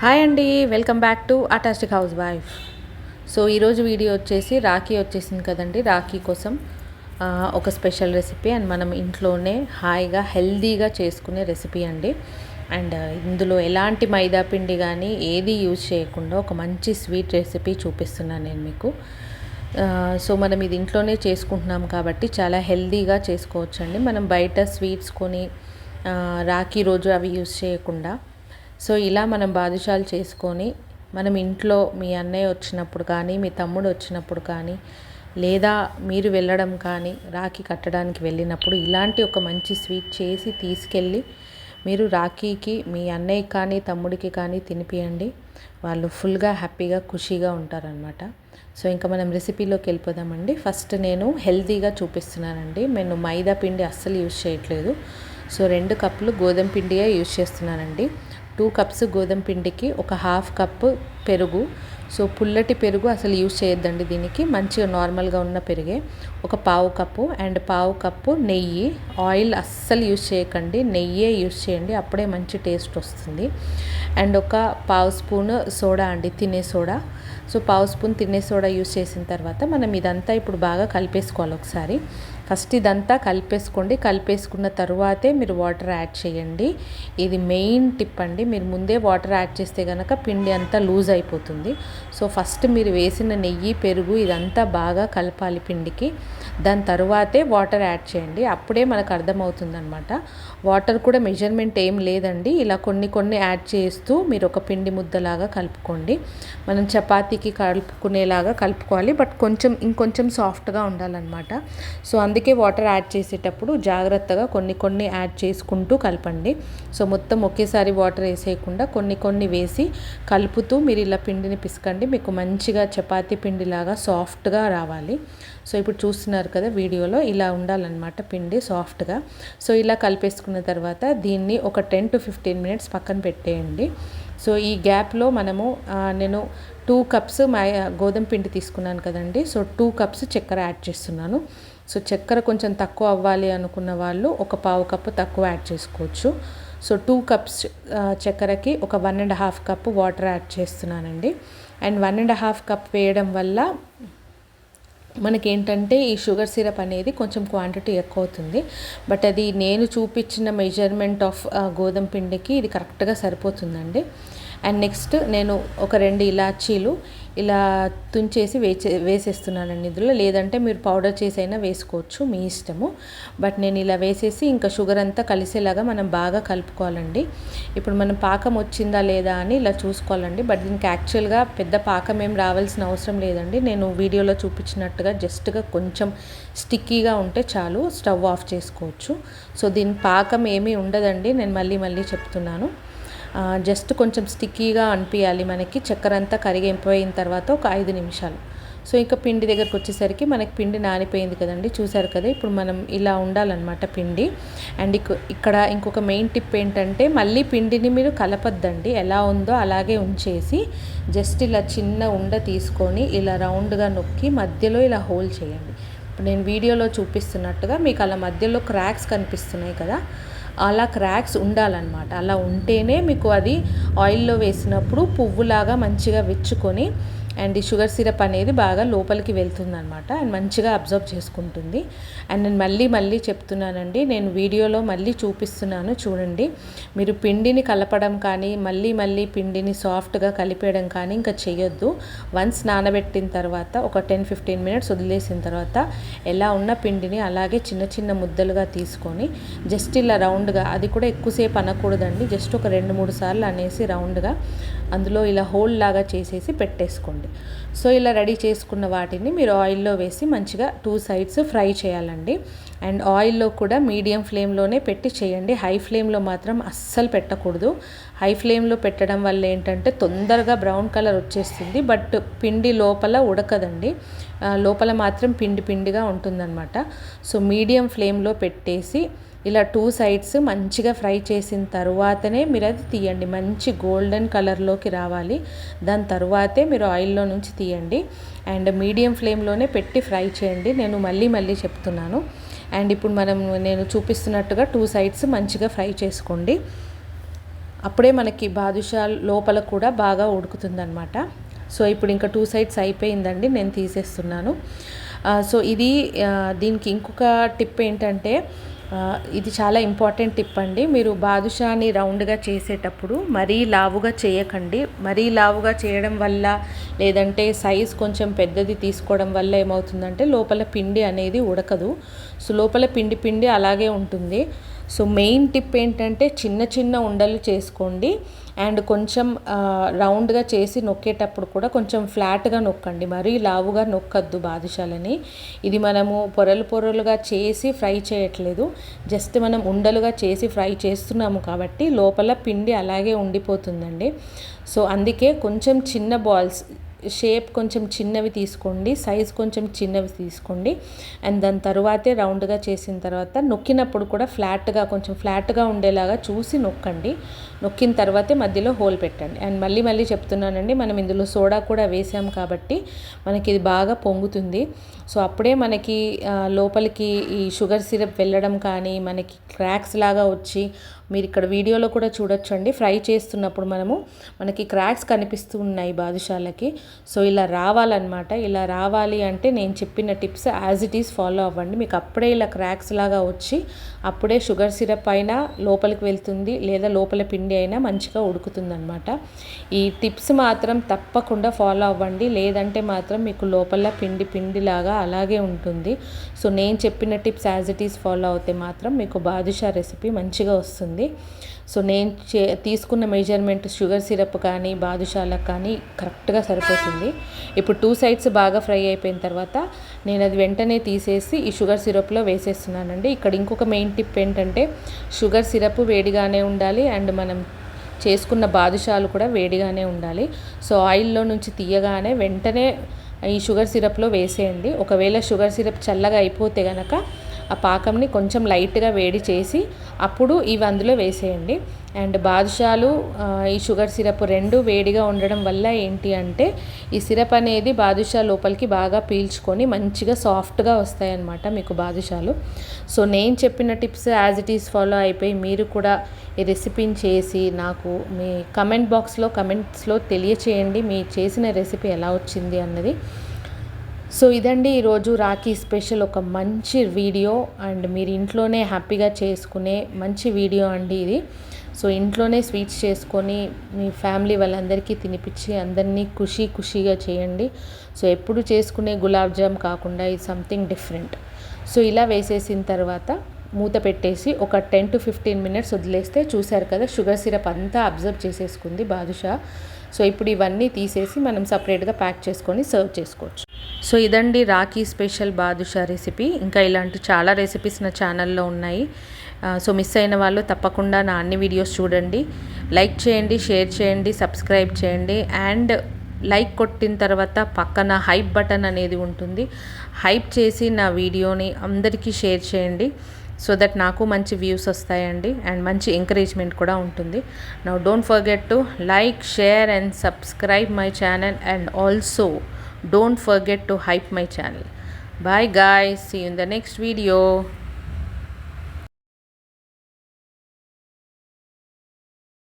Hi అండి welcome back to atastic house wife so ఈరోజు video వచ్చేసి రాఖీ వచ్చేసింది కదండి రాఖీ కోసం ఒక స్పెషల్ రెసిపీ అండ్ మనం ఇంట్లోనే హాయిగా హెల్దీగా చేసుకునే రెసిపీ అండి. అండ్ ఇందులో ఎలాంటి మైదా పిండి కానీ ఏది యూజ్ చేయకుండా ఒక మంచి స్వీట్ రెసిపీ చూపిస్తున్నాను నేను మీకు. సో మనం ఇది ఇంట్లోనే చేసుకుంటున్నాం కాబట్టి చాలా హెల్దీగా చేసుకోవచ్చండి. మనం బయట స్వీట్స్ కొని రాఖీ రోజు అవి యూజ్ చేయకుండా సో ఇలా మనం బాదుషాలు చేసుకొని మనం ఇంట్లో మీ అన్నయ్య వచ్చినప్పుడు కానీ మీ తమ్ముడు వచ్చినప్పుడు కానీ లేదా మీరు వెళ్ళడం కానీ రాఖీ కట్టడానికి వెళ్ళినప్పుడు ఇలాంటి ఒక మంచి స్వీట్ చేసి తీసుకెళ్ళి మీరు రాఖీకి మీ అన్నయ్యకి కానీ తమ్ముడికి కానీ తినిపియండి. వాళ్ళు ఫుల్గా హ్యాపీగా ఖుషీగా ఉంటారనమాట సో ఇంకా మనం రెసిపీలోకి వెళ్ళిపోదామండి. ఫస్ట్ నేను హెల్తీగా చూపిస్తున్నానండి. నేను మైదా పిండి అస్సలు యూజ్ చేయట్లేదు. సో రెండు కప్పులు గోధుమ పిండియే యూజ్ చేస్తున్నానండి. టూ కప్స్ గోధుమ పిండికి ఒక హాఫ్ కప్పు పెరుగు. సో పుల్లటి పెరుగు అసలు యూజ్ చేయొద్దండి దీనికి. మంచిగా నార్మల్గా ఉన్న పెరిగే. ఒక పావు కప్పు అండ్ పావు కప్పు నెయ్యి. ఆయిల్ అస్సలు యూజ్ చేయకండి. నెయ్యే యూజ్ చేయండి. అప్పుడే మంచి టేస్ట్ వస్తుంది. అండ్ ఒక పావు స్పూన్ సోడా అండి తినే సోడా. సో పావు స్పూన్ తినే సోడా యూజ్ చేసిన తర్వాత మనం ఇదంతా ఇప్పుడు బాగా కలిపేసుకోవాలి ఒకసారి. ఫస్ట్ ఇదంతా కలిపేసుకోండి. కలిపేసుకున్న తర్వాతే మీరు వాటర్ యాడ్ చేయండి. ఇది మెయిన్ టిప్ అండి. మీరు ముందే వాటర్ యాడ్ చేస్తే కనుక పిండి అంతా లూజ్ అయిపోతుంది. సో ఫస్ట్ మీరు వేసిన నెయ్యి పెరుగు ఇదంతా బాగా కలపాలి పిండికి. దాని తర్వాతే వాటర్ యాడ్ చేయండి. అప్పుడే మనకు అర్థమవుతుందనమాట వాటర్ కూడా మెజర్మెంట్ ఏం లేదండి. ఇలా కొన్ని కొన్ని యాడ్ చేస్తూ మీరు ఒక పిండి ముద్దలాగా కలుపుకోండి. మనం చపాతీకి కలుపుకునేలాగా కలుపుకోవాలి. బట్ కొంచెం ఇంకొంచెం సాఫ్ట్గా ఉండాలన్నమాట. సో అందుకే వాటర్ యాడ్ చేసేటప్పుడు జాగ్రత్తగా కొన్ని కొన్ని యాడ్ చేసుకుంటూ కలపండి. సో మొత్తం ఒకేసారి వాటర్ వేసేయకుండా కొన్ని కొన్ని వేసి కలుపుతూ మీరు ఇలా పిండిని పిసకండి. మీకు మంచిగా చపాతీ పిండిలాగా సాఫ్ట్గా రావాలి. సో ఇప్పుడు చూస్తున్నారు కదా వీడియోలో ఇలా ఉండాలన్నమాట పిండి సాఫ్ట్గా. సో ఇలా కలిపేసుకున్న తర్వాత దీన్ని ఒక టెన్ టు ఫిఫ్టీన్ మినిట్స్ పక్కన పెట్టేయండి. సో ఈ గ్యాప్లో మనము నేను టూ కప్స్ మై గోధుమ పిండి తీసుకున్నాను కదండి. సో టూ కప్స్ చక్కెర యాడ్ చేస్తున్నాను. సో చక్కెర కొంచెం తక్కువ అవ్వాలి అనుకున్న వాళ్ళు ఒక పావు కప్పు తక్కువ యాడ్ చేసుకోవచ్చు. సో టూ కప్స్ చక్కెరకి ఒక one and half cup water add చేస్తున్నానండి. And one and half cup వేయడం వల్ల మనకేంటంటే ఈ షుగర్ సిరప్ అనేది కొంచెం క్వాంటిటీ ఎక్కువ అవుతుంది బట్ అది నేను చూపించిన మెజర్మెంట్ ఆఫ్ గోధుమ పిండికి ఇది కరెక్ట్గా సరిపోతుందండి. అండ్ నెక్స్ట్ నేను ఒక రెండు ఇలాచీలు ఇలా తుంచేసి వేచే వేసేస్తున్నానండి ఇందులో. లేదంటే మీరు పౌడర్ చేసి అయినా వేసుకోవచ్చు మీ ఇష్టము. బట్ నేను ఇలా వేసేసి ఇంకా షుగర్ అంతా కలిసేలాగా మనం బాగా కలుపుకోవాలండి. ఇప్పుడు మనం పాకం వచ్చిందా లేదా అని ఇలా చూసుకోవాలండి. బట్ దీనికి యాక్చువల్గా పెద్ద పాకం ఏం రావాల్సిన అవసరం లేదండి. నేను వీడియోలో చూపించినట్టుగా జస్ట్గా కొంచెం స్టిక్కీగా ఉంటే చాలు స్టవ్ ఆఫ్ చేసుకోవచ్చు. సో దీని పాకం ఏమీ ఉండదండి. నేను మళ్ళీ మళ్ళీ చెప్తున్నాను. జస్ట్ కొంచెం స్టిక్కీగా అనిపించాలి మనకి. చక్కెర అంతా కరిగిపోయిన తర్వాత ఒక ఐదు నిమిషాలు. సో ఇంకా పిండి దగ్గరకు వచ్చేసరికి మనకి పిండి నానిపోయింది కదండి. చూసారు కదా ఇప్పుడు మనం ఇలా ఉండాలన్నమాట పిండి. అండ్ ఇక్కడ ఇంకొక మెయిన్ టిప్ ఏంటంటే మళ్ళీ పిండిని మీరు కలపద్దండి. ఎలా ఉందో అలాగే ఉంచేసి జస్ట్ ఇలా చిన్న ఉండ తీసుకొని ఇలా రౌండ్గా నొక్కి మధ్యలో ఇలా హోల్ చేయండి. ఇప్పుడు నేను వీడియోలో చూపిస్తున్నట్టుగా మీకు అలా మధ్యలో క్రాక్స్ కనిపిస్తున్నాయి కదా అలా క్రాక్స్ ఉండాలన్నమాట. అలా ఉంటేనే మీకు అది ఆయిల్లో వేసినప్పుడు పువ్వులాగా మంచిగా విచ్చుకొని అండ్ ఈ షుగర్ సిరప్ అనేది బాగా లోపలికి వెళ్తుందనమాట అండ్ మంచిగా అబ్జర్వ్ చేసుకుంటుంది. అండ్ నేను మళ్ళీ మళ్ళీ చెప్తున్నానండి నేను వీడియోలో మళ్ళీ చూపిస్తున్నాను చూడండి. మీరు పిండిని కలపడం కానీ మళ్ళీ మళ్ళీ పిండిని సాఫ్ట్గా కలిపేయడం కానీ ఇంకా చేయొద్దు వన్స్ నానబెట్టిన తర్వాత ఒక టెన్ ఫిఫ్టీన్ మినిట్స్ వదిలేసిన తర్వాత ఎలా ఉన్న పిండిని అలాగే చిన్న చిన్న ముద్దలుగా తీసుకొని జస్ట్ ఇలా రౌండ్గా అది కూడా ఎక్కువసేపు అనకూడదండి జస్ట్ ఒక రెండు మూడు సార్లు అనేసి రౌండ్గా అందులో ఇలా హోల్ లాగా చేసేసి పెట్టేసుకోండి. సో ఇలా రెడీ చేసుకున్న వాటిని మీరు ఆయిల్లో వేసి మంచిగా టూ సైడ్స్ ఫ్రై చేయాలండి. అండ్ ఆయిల్లో కూడా మీడియం ఫ్లేమ్లోనే పెట్టి చేయండి. హై ఫ్లేమ్లో మాత్రం అస్సలు పెట్టకూడదు. హై ఫ్లేమ్లో పెట్టడం వల్ల ఏంటంటే తొందరగా బ్రౌన్ కలర్ వచ్చేస్తుంది. బట్ పిండి లోపల ఉడకదండి. లోపల మాత్రం పిండి పిండిగా ఉంటుందన్నమాట. సో మీడియం ఫ్లేమ్లో పెట్టేసి ఇలా టూ సైడ్స్ మంచిగా ఫ్రై చేసిన తర్వాతనే మీరు అది తీయండి. మంచి గోల్డెన్ కలర్లోకి రావాలి. దాని తర్వాతే మీరు ఆయిల్లో నుంచి తీయండి. అండ్ మీడియం ఫ్లేమ్లోనే పెట్టి ఫ్రై చేయండి. నేను మళ్ళీ మళ్ళీ చెప్తున్నాను. అండ్ ఇప్పుడు మనం నేను చూపిస్తున్నట్టుగా టూ సైడ్స్ మంచిగా ఫ్రై చేసుకోండి. అప్పుడే మనకి బాదుషా లోపల కూడా బాగా ఉడుకుతుందనమాట సో ఇప్పుడు ఇంకా టూ సైడ్స్ అయిపోయిందండి. నేను తీసేస్తున్నాను. సో ఇది దీనికి ఇంకొక టిప్ ఏంటంటే ఇది చాలా ఇంపార్టెంట్ టిప్ అండి. మీరు బాదుషాని రౌండ్గా చేసేటప్పుడు మరీ లావుగా చేయకండి. మరీ లావుగా చేయడం వల్ల లేదంటే సైజ్ కొంచెం పెద్దది తీసుకోవడం వల్ల ఏమవుతుందంటే లోపల పిండి అనేది ఉడకదు. సో లోపల పిండి పిండి అలాగే ఉంటుంది. సో మెయిన్ టిప్ ఏంటంటే చిన్న చిన్న ఉండలు చేసుకోండి. అండ్ కొంచెం రౌండ్గా చేసి నొక్కేటప్పుడు కూడా కొంచెం ఫ్లాట్గా నొక్కండి. మరీ లావుగా నొక్కద్దు బాదుషాలని. ఇది మనము పొరలు పొరలుగా చేసి ఫ్రై చేయట్లేదు. జస్ట్ మనం ఉండలుగా చేసి ఫ్రై చేస్తున్నాము కాబట్టి లోపల పిండి అలాగే ఉండిపోతుందండి. సో అందుకే కొంచెం చిన్న బాల్స్ షేప్ కొంచెం చిన్నవి తీసుకోండి సైజ్ కొంచెం చిన్నవి తీసుకోండి. అండ్ దాని తర్వాతే రౌండ్గా చేసిన తర్వాత నొక్కినప్పుడు కూడా ఫ్లాట్గా కొంచెం ఫ్లాట్గా ఉండేలాగా చూసి నొక్కండి. నొక్కిన తర్వాతే మధ్యలో హోల్ పెట్టండి. అండ్ మళ్ళీ మళ్ళీ చెప్తున్నానండి మనం ఇందులో సోడా కూడా వేసాం కాబట్టి మనకి ఇది బాగా పొంగుతుంది. సో అప్పుడే మనకి లోపలికి ఈ షుగర్ సిరప్ వెళ్ళడం కానీ మనకి క్రాక్స్ లాగా వచ్చి మీరు ఇక్కడ వీడియోలో కూడా చూడొచ్చండి. ఫ్రై చేస్తున్నప్పుడు మనము మనకి క్రాక్స్ కనిపిస్తూ ఉన్నాయి బాదుషాలకి. సో ఇలా రావాలన్నమాట. ఇలా రావాలి అంటే నేను చెప్పిన tips as it is follow అవ్వండి. మీకు అప్పుడే ఇలా క్రాక్స్ లాగా వచ్చి అప్పుడే షుగర్ సిరప్ అయినా లోపలికి వెళ్తుంది లేదా లోపల పిండి అయినా మంచిగా ఉడుకుతుందనమాట ఈ టిప్స్ మాత్రం తప్పకుండా ఫాలో అవ్వండి. లేదంటే మాత్రం మీకు లోపల పిండి పిండిలాగా అలాగే ఉంటుంది. సో నేను చెప్పిన tips as it is follow అవుతే మాత్రం మీకు బాదుషా రెసిపీ మంచిగా వస్తుంది. సో నేను చే తీసుకున్న మెజర్మెంట్ షుగర్ సిరప్ కానీ బాదుషాలకు కానీ కరెక్ట్గా సరిపోతుంది. ఇప్పుడు టూ సైడ్స్ బాగా ఫ్రై అయిపోయిన తర్వాత నేను అది వెంటనే తీసేసి ఈ షుగర్ సిరప్లో వేసేస్తున్నానండి. ఇక్కడ ఇంకొక మెయిన్ టిప్ ఏంటంటే షుగర్ సిరప్ వేడిగానే ఉండాలి అండ్ మనం చేసుకున్న బాదుషాలు కూడా వేడిగానే ఉండాలి. సో ఆయిల్లో నుంచి తీయగానే వెంటనే ఈ షుగర్ సిరప్లో వేసేయండి. ఒకవేళ షుగర్ సిరప్ చల్లగా అయిపోతే కనుక ఆ పాకంని కొంచెం లైట్గా వేడి చేసి అప్పుడు ఇవి అందులో వేసేయండి. అండ్ బాదుషాలు ఈ షుగర్ సిరప్ రెండు వేడిగా ఉండడం వల్ల ఏంటి అంటే ఈ సిరప్ అనేది బాదుషా లోపలికి బాగా పీల్చుకొని మంచిగా సాఫ్ట్గా వస్తాయన్నమాట మీకు బాదుషాలు. సో నేను చెప్పిన tips as it is follow అయిపోయి మీరు కూడా ఈ రెసిపీని చేసి నాకు మీ కమెంట్ బాక్స్లో కమెంట్స్లో తెలియచేయండి మీ చేసిన రెసిపీ ఎలా వచ్చింది అన్నది. సో ఇదండి ఈరోజు రాఖీ స్పెషల్ ఒక మంచి వీడియో అండ్ మీరు ఇంట్లోనే హ్యాపీగా చేసుకునే మంచి వీడియో అండి ఇది. సో ఇంట్లోనే స్వీట్స్ చేసుకొని మీ ఫ్యామిలీ వాళ్ళందరికీ తినిపించి అందరినీ ఖుషీ ఖుషీగా చేయండి. సో ఎప్పుడు చేసుకునే గులాబ్ జామ్ కాకుండా ఇది సంథింగ్ డిఫరెంట్ సో ఇలా వేసేసిన తర్వాత మూత పెట్టేసి ఒక టెన్ టు ఫిఫ్టీన్ మినిట్స్ వదిలేస్తే చూశారు కదా షుగర్ సిరప్ అంతా అబ్జర్వ్ చేసేసుకుంది బాదుషా. సో ఇప్పుడు ఇవన్నీ తీసేసి మనం సపరేట్గా ప్యాక్ చేసుకొని సర్వ్ చేసుకోవచ్చు. సో ఇదండి రాఖీ స్పెషల్ బాదుషా రెసిపీ. ఇంకా ఇలాంటి చాలా రెసిపీస్ నా ఛానల్లో ఉన్నాయి. సో మిస్ అయిన వాళ్ళు తప్పకుండా నా అన్ని వీడియోస్ చూడండి. లైక్ చేయండి షేర్ చేయండి సబ్స్క్రైబ్ చేయండి. అండ్ లైక్ కొట్టిన తర్వాత పక్కన హైప్ బటన్ అనేది ఉంటుంది. హైప్ చేసి నా వీడియోని అందరికీ షేర్ చేయండి. సో దట్ నాకు మంచి వ్యూస్ వస్తాయండి అండ్ మంచి ఎంకరేజ్మెంట్ కూడా ఉంటుంది. Now don't forget to like share and subscribe my channel and also don't forget to hype my channel bye guy see in the next video